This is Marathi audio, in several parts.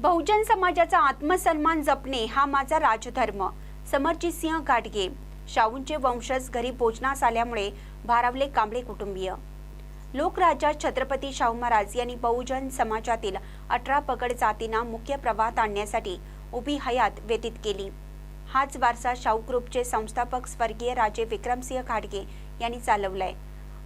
बहुजन समाजाचा आत्मसन्मान जपणे हा माझा राजधर्म. समरजित सिंह गाडगे. शाहूंचे वंशज घरी भोजनास आल्यामुळे भारावले कांबळे कुटुंबीय. लोकराजा छत्रपती शाहू महाराज यांनी बहुजन समाजातील अठरा पगड जातींना मुख्य प्रवाहात आणण्यासाठी उभी हयात व्यतीत केली. हाच वारसा शाहू ग्रुपचे संस्थापक स्वर्गीय राजे विक्रमसिंह घाटगे यांनी चालवलाय.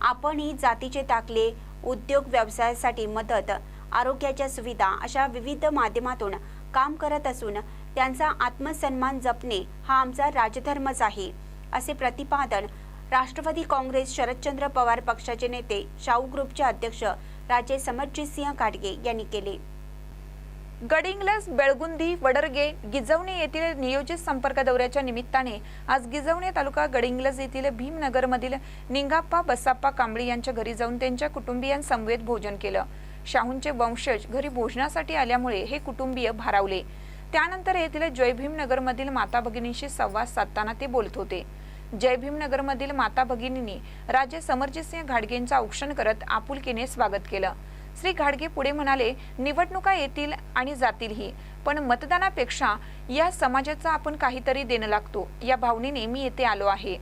आपणही जातीचे टाकले उद्योग व्यवसायासाठी मदत आरोग्याच्या सुविधा अशा विविध माध्यमातून काम करत असून त्यांचा आत्मसन्मान जपणे हा आमचा राजधर्मच आहे असे प्रतिपादन राष्ट्रवादी काँग्रेस शरदचंद्र पवार पक्षाचे नेते शाहू ग्रुपचे अध्यक्ष राजे समरजित सिंह घाटगे यांनी केले. गडिंग्लस बेळगुंदी वडरगे गिजवणे येथील नियोजित संपर्क दौऱ्याच्या निमित्ताने आज गिजवणे तालुका गडिंग्लज येथील भीमनगरमधील निंगाप्पा बसाप्पा कांबळी यांच्या घरी जाऊन त्यांच्या कुटुंबियांसमवेत भोजन केलं. शाहूंचे वंशज घरी भोजनासाठी आल्यामुळे हे कुटुंबीय भारावले. त्यानंतर येथील जय भीमनगरमधील माता भगिनींशी संवाद साधताना ते बोलत होते. जय भीमनगरमधील माता भगिनींनी राजे समरजितसिंह घाडगेंचा औक्षण करत आपुलकीने स्वागत केलं. श्री घाडगे पुढे म्हणाले निवडणुका येतील आणि जातीलही पण मतदानापेक्षा या समाजाचा आपण काहीतरी देणं लागतो. या भावनेने मी येथे आलो आहे.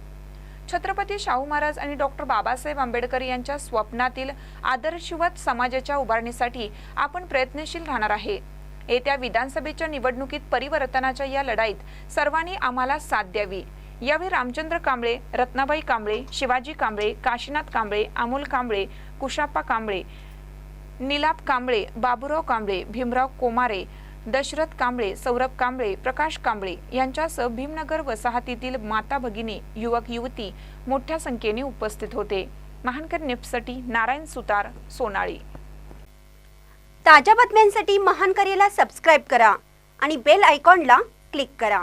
छत्रपती शाहू महाराज आणि डॉक्टर बाबासाहेब आंबेडकर यांच्या स्वप्नातील आदर्शवत समाजाच्या उभारणीसाठी आपण प्रयत्नशील राहणार आहे. येत्या विधानसभेच्या निवडणुकीत परिवर्तनाच्या या लढाईत सर्वांनी आम्हाला साथ द्यावी. यावेळी रामचंद्र कांबळे रत्नाबाई कांबळे शिवाजी कांबळे काशीनाथ कांबळे अमोल कांबळे कुशाप्पा कांबळे निलाप कांबळे बाबुराव कांबळे भीमराव कोमारे दशरथ कांबळे सौरभ कांबळे प्रकाश कांबळे यांच्यासह भीमनगर वसाहतीतील माता भगिनी युवक युवती मोठ्या संख्येने उपस्थित होते. महानकर नेपसाठी नारायण सुतार सोनाळी. ताज्या बातम्यांसाठी महान करेला सबस्क्राईब करा आणि बेल आयकॉनला क्लिक करा.